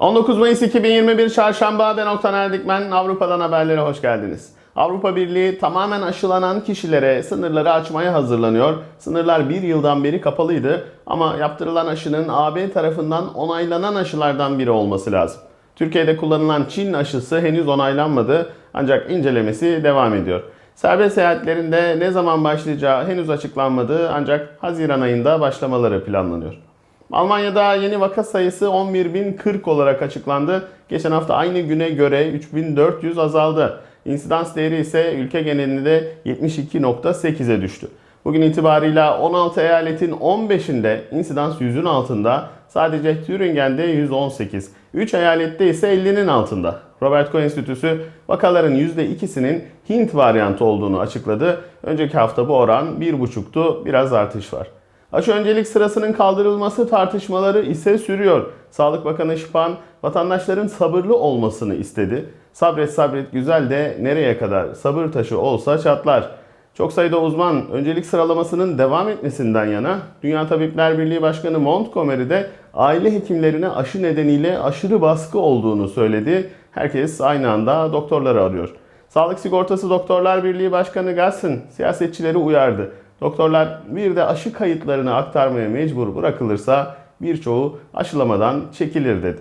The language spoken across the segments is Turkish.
19 Mayıs 2021 Çarşamba ben Oktan Erdikmen. Avrupa'dan haberlere hoş geldiniz. Avrupa Birliği tamamen aşılanan kişilere sınırları açmaya hazırlanıyor. Sınırlar bir yıldan beri kapalıydı ama yaptırılan aşının AB tarafından onaylanan aşılardan biri olması lazım. Türkiye'de kullanılan Çin aşısı henüz onaylanmadı ancak incelemesi devam ediyor. Serbest seyahatlerinde ne zaman başlayacağı henüz açıklanmadı ancak Haziran ayında başlamaları planlanıyor. Almanya'da yeni vaka sayısı 11.040 olarak açıklandı. Geçen hafta aynı güne göre 3400 azaldı. İnsidans değeri ise ülke genelinde 72.8'e düştü. Bugün itibarıyla 16 eyaletin 15'inde insidans 100'ün altında, sadece Thüringen'de 118, 3 eyalette ise 50'nin altında. Robert Koch Enstitüsü vakaların %2'sinin Hint varyantı olduğunu açıkladı. Önceki hafta bu oran 1,5'tu, biraz artış var. Aşı öncelik sırasının kaldırılması tartışmaları ise sürüyor. Sağlık Bakanı Şipan vatandaşların sabırlı olmasını istedi. Sabret sabret güzel de nereye kadar sabır taşı olsa çatlar. Çok sayıda uzman öncelik sıralamasının devam etmesinden yana Dünya Tabipler Birliği Başkanı Montgomery de aile hekimlerine aşı nedeniyle aşırı baskı olduğunu söyledi. Herkes aynı anda doktorları arıyor. Sağlık Sigortası Doktorlar Birliği Başkanı Gasson siyasetçileri uyardı. Doktorlar bir de aşı kayıtlarını aktarmaya mecbur bırakılırsa birçoğu aşılamadan çekilir dedi.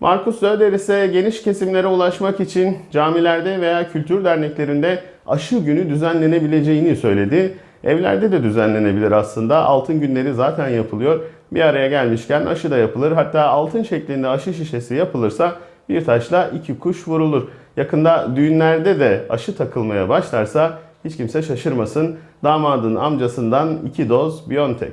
Markus Söder ise geniş kesimlere ulaşmak için camilerde veya kültür derneklerinde aşı günü düzenlenebileceğini söyledi. Evlerde de düzenlenebilir aslında. Altın günleri zaten yapılıyor. Bir araya gelmişken aşı da yapılır. Hatta altın şeklinde aşı şişesi yapılırsa bir taşla iki kuş vurulur. Yakında düğünlerde de aşı takılmaya başlarsa hiç kimse şaşırmasın. Damadın amcasından iki doz Biontech.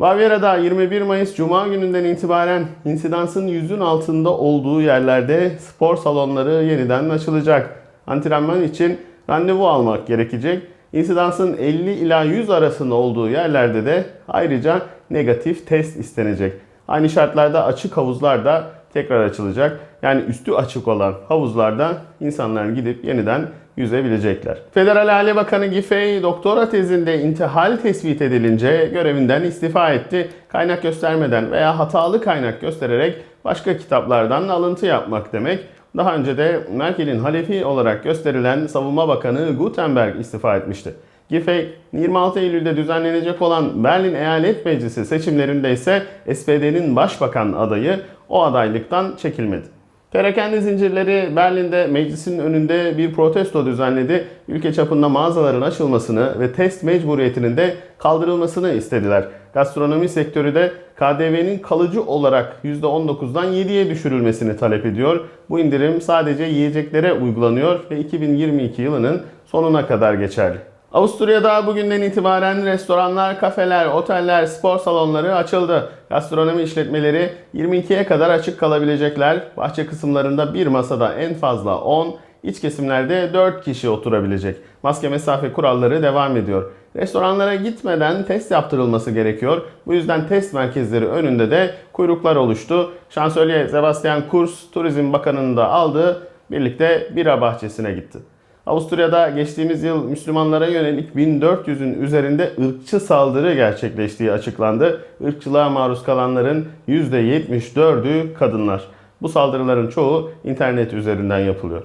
Bavyera'da 21 Mayıs Cuma gününden itibaren insidansın yüzün altında olduğu yerlerde spor salonları yeniden açılacak. Antrenman için randevu almak gerekecek. İnsidansın 50 ila 100 arasında olduğu yerlerde de ayrıca negatif test istenecek. Aynı şartlarda açık havuzlar da tekrar açılacak. Yani üstü açık olan havuzlarda insanlar gidip yeniden yüzebilecekler. Federal Aile Bakanı Giffey doktora tezinde intihal tespit edilince görevinden istifa etti. Kaynak göstermeden veya hatalı kaynak göstererek başka kitaplardan alıntı yapmak demek. Daha önce de Merkel'in halefi olarak gösterilen Savunma Bakanı Gutenberg istifa etmişti. Giffey 26 Eylül'de düzenlenecek olan Berlin Eyalet Meclisi seçimlerinde ise SPD'nin başbakan adayı o adaylıktan çekilmedi. Perakende zincirleri Berlin'de meclisin önünde bir protesto düzenledi. Ülke çapında mağazaların açılmasını ve test mecburiyetinin de kaldırılmasını istediler. Gastronomi sektörü de KDV'nin kalıcı olarak %19'dan 7'ye düşürülmesini talep ediyor. Bu indirim sadece yiyeceklere uygulanıyor ve 2022 yılının sonuna kadar geçerli. Avusturya'da bugünden itibaren restoranlar, kafeler, oteller, spor salonları açıldı. Gastronomi işletmeleri 22'ye kadar açık kalabilecekler. Bahçe kısımlarında bir masada en fazla 10, iç kesimlerde 4 kişi oturabilecek. Maske mesafe kuralları devam ediyor. Restoranlara gitmeden test yaptırılması gerekiyor. Bu yüzden test merkezleri önünde de kuyruklar oluştu. Şansölye Sebastian Kurz Turizm Bakanı'nı da aldı. Birlikte bira bahçesine gitti. Avusturya'da geçtiğimiz yıl Müslümanlara yönelik 1400'ün üzerinde ırkçı saldırı gerçekleştiği açıklandı. Irkçılığa maruz kalanların %74'ü kadınlar. Bu saldırıların çoğu internet üzerinden yapılıyor.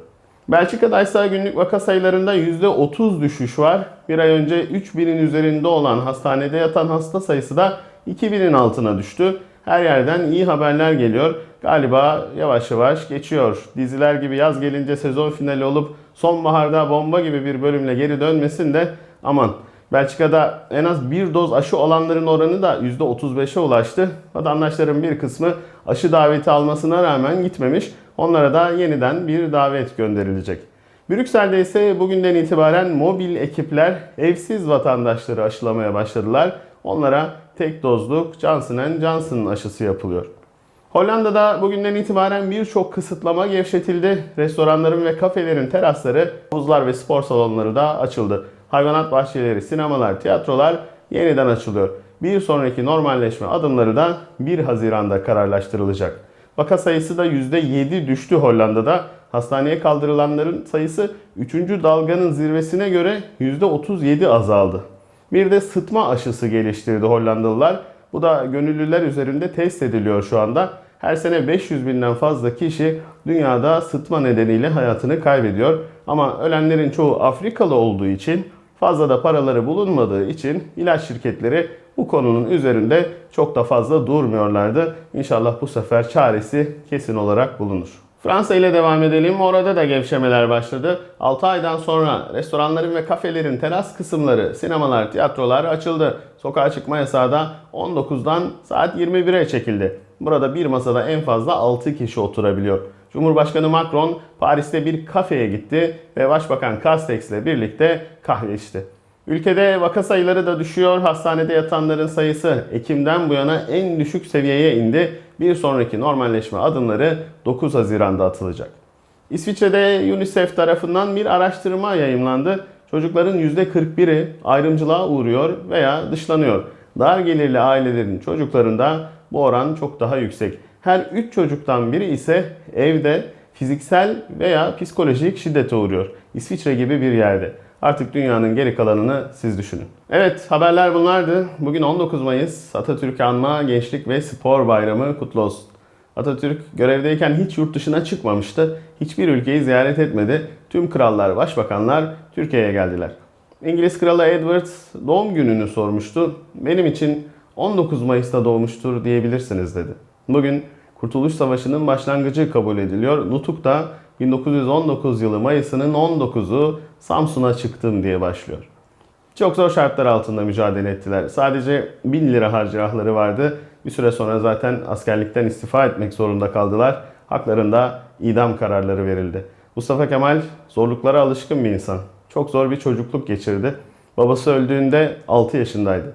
Belçika'da ise günlük vaka sayılarında %30 düşüş var. Bir ay önce 3000'in üzerinde olan hastanede yatan hasta sayısı da 2000'in altına düştü. Her yerden iyi haberler geliyor. Galiba yavaş yavaş geçiyor. Diziler gibi yaz gelince sezon finali olup sonbaharda bomba gibi bir bölümle geri dönmesin de aman. Belçika'da en az bir doz aşı olanların oranı da %35'e ulaştı. Vatandaşların bir kısmı aşı daveti almasına rağmen gitmemiş. Onlara da yeniden bir davet gönderilecek. Brüksel'de ise bugünden itibaren mobil ekipler evsiz vatandaşları aşılamaya başladılar. Onlara tek dozluk Johnson Johnson aşısı yapılıyor. Hollanda'da bugünden itibaren birçok kısıtlama gevşetildi. Restoranların ve kafelerin terasları, havuzlar ve spor salonları da açıldı. Hayvanat bahçeleri, sinemalar, tiyatrolar yeniden açılıyor. Bir sonraki normalleşme adımları da 1 Haziran'da kararlaştırılacak. Vaka sayısı da %7 düştü Hollanda'da. Hastaneye kaldırılanların sayısı 3. dalganın zirvesine göre %37 azaldı. Bir de sıtma aşısı geliştirdi Hollandalılar. Bu da gönüllüler üzerinde test ediliyor şu anda. her sene 500 binden fazla kişi dünyada sıtma nedeniyle hayatını kaybediyor. Ama ölenlerin çoğu Afrikalı olduğu için fazla da paraları bulunmadığı için ilaç şirketleri bu konunun üzerinde çok da fazla durmuyorlardı. İnşallah bu sefer çaresi kesin olarak bulunur. Fransa ile devam edelim. Orada da gevşemeler başladı. 6 aydan sonra restoranların ve kafelerin teras kısımları, sinemalar, tiyatrolar açıldı. Sokağa çıkma yasağı da 19'dan saat 21'e çekildi. Burada bir masada en fazla 6 kişi oturabiliyor. Cumhurbaşkanı Macron Paris'te bir kafeye gitti ve Başbakan Castex ile birlikte kahve içti. Ülkede vaka sayıları da düşüyor. Hastanede yatanların sayısı Ekim'den bu yana en düşük seviyeye indi. Bir sonraki normalleşme adımları 9 Haziran'da atılacak. İsviçre'de UNICEF tarafından bir araştırma yayımlandı. Çocukların %41'i ayrımcılığa uğruyor veya dışlanıyor. Dar gelirli ailelerin çocuklarında bu oran çok daha yüksek. Her 3 çocuktan biri ise evde fiziksel veya psikolojik şiddete uğruyor. İsviçre gibi bir yerde. Artık dünyanın geri kalanını siz düşünün. Evet haberler bunlardı. Bugün 19 Mayıs Atatürk Anma Gençlik ve Spor Bayramı kutlu olsun. Atatürk görevdeyken hiç yurt dışına çıkmamıştı. Hiçbir ülkeyi ziyaret etmedi. Tüm krallar, başbakanlar Türkiye'ye geldiler. İngiliz kralı Edward doğum gününü sormuştu. Benim için 19 Mayıs'ta doğmuştur diyebilirsiniz dedi. Bugün Kurtuluş Savaşı'nın başlangıcı kabul ediliyor. Nutuk da 1919 yılı Mayıs'ının 19'u Samsun'a çıktım diye başlıyor. Çok zor şartlar altında mücadele ettiler. Sadece 1000 lira harcırahları vardı. Bir süre sonra zaten askerlikten istifa etmek zorunda kaldılar. Haklarında idam kararları verildi. Mustafa Kemal zorluklara alışkın bir insan. Çok zor bir çocukluk geçirdi. Babası öldüğünde 6 yaşındaydı.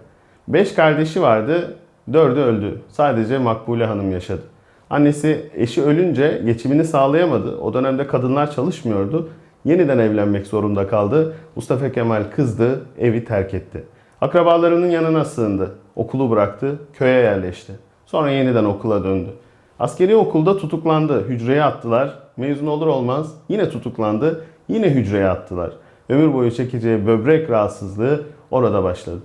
5 kardeşi vardı, 4'ü öldü. Sadece Makbule Hanım yaşadı. Annesi eşi ölünce geçimini sağlayamadı. O dönemde kadınlar çalışmıyordu. Yeniden evlenmek zorunda kaldı. Mustafa Kemal kızdı, evi terk etti. Akrabalarının yanına sığındı. Okulu bıraktı, köye yerleşti. Sonra yeniden okula döndü. Askeri okulda tutuklandı. Hücreye attılar. Mezun olur olmaz yine tutuklandı. Yine hücreye attılar. Ömür boyu çekeceği böbrek rahatsızlığı orada başladı.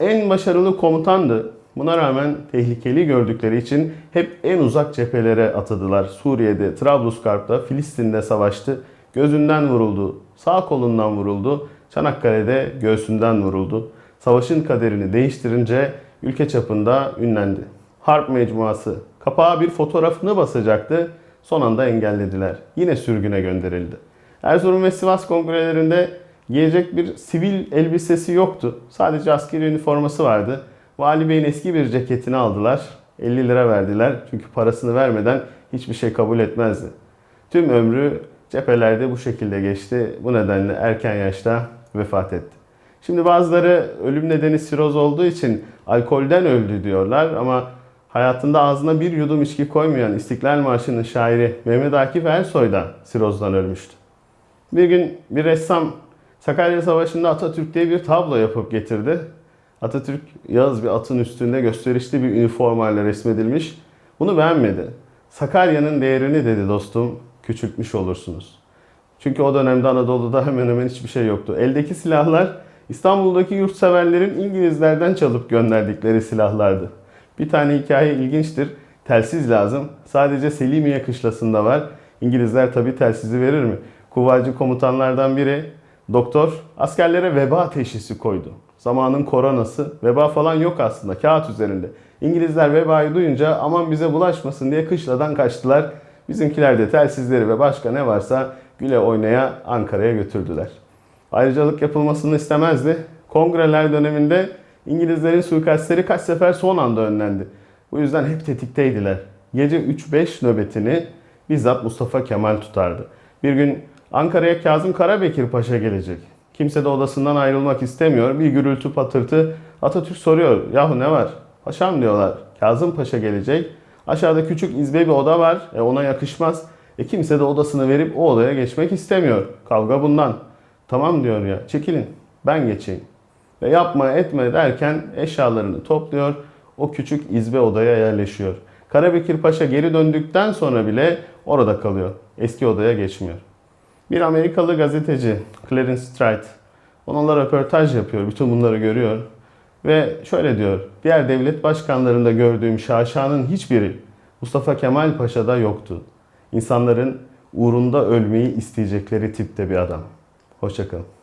En başarılı komutandı. Buna rağmen tehlikeli gördükleri için hep en uzak cephelere atadılar. Suriye'de, Trablusgarp'ta, Filistin'de savaştı. Gözünden vuruldu, sağ kolundan vuruldu, Çanakkale'de göğsünden vuruldu. Savaşın kaderini değiştirince ülke çapında ünlendi. Harp mecmuası kapağa bir fotoğrafını basacaktı. Son anda engellediler. Yine sürgüne gönderildi. Erzurum ve Sivas kongrelerinde giyecek bir sivil elbisesi yoktu. Sadece askeri üniforması vardı. Vali Bey'in eski bir ceketini aldılar. 50 lira verdiler. Çünkü parasını vermeden hiçbir şey kabul etmezdi. Tüm ömrü cephelerde bu şekilde geçti. Bu nedenle erken yaşta vefat etti. Şimdi bazıları ölüm nedeni siroz olduğu için alkolden öldü diyorlar ama hayatında ağzına bir yudum içki koymayan İstiklal Marşı'nın şairi Mehmet Akif Ersoy da sirozdan ölmüştü. Bir gün bir ressam Sakarya Savaşı'nda Atatürk diye bir tablo yapıp getirdi. Atatürk yağız bir atın üstünde gösterişli bir üniformayla resmedilmiş. Bunu beğenmedi. Sakarya'nın değerini dedi dostum küçültmüş olursunuz. Çünkü o dönemde Anadolu'da hemen hemen hiçbir şey yoktu. Eldeki silahlar İstanbul'daki yurtseverlerin İngilizlerden çalıp gönderdikleri silahlardı. Bir tane hikaye ilginçtir. Telsiz lazım. Sadece Selimiye kışlasında var. İngilizler tabi telsizi verir mi? Kuvacı komutanlardan biri doktor askerlere veba teşhisi koydu. Zamanın koronası, veba falan yok aslında kağıt üzerinde. İngilizler vebayı duyunca aman bize bulaşmasın diye kışladan kaçtılar. Bizimkiler de telsizleri ve başka ne varsa güle oynaya Ankara'ya götürdüler. Ayrıcalık yapılmasını istemezdi. Kongreler döneminde İngilizlerin suikastleri kaç sefer son anda önlendi. Bu yüzden hep tetikteydiler. Gece 3-5 nöbetini bizzat Mustafa Kemal tutardı. Bir gün Ankara'ya Kazım Karabekir Paşa gelecek. Kimse de odasından ayrılmak istemiyor. Bir gürültü patırtı. Atatürk soruyor. Yahu ne var? Paşam diyorlar. Kazım Paşa gelecek. Aşağıda küçük izbe bir oda var. E ona yakışmaz. E kimse de odasını verip o odaya geçmek istemiyor. Kavga bundan. Tamam diyor ya. Çekilin. Ben geçeyim. Ve yapma etme derken eşyalarını topluyor. O küçük izbe odaya yerleşiyor. Karabekir Paşa geri döndükten sonra bile orada kalıyor. Eski odaya geçmiyor. Bir Amerikalı gazeteci Clarence Stride onunla röportaj yapıyor. Bütün bunları görüyor. Ve şöyle diyor. Diğer devlet başkanlarında gördüğüm şaşanın hiçbiri Mustafa Kemal Paşa da yoktu. İnsanların uğrunda ölmeyi isteyecekleri tipte bir adam. Hoşçakalın.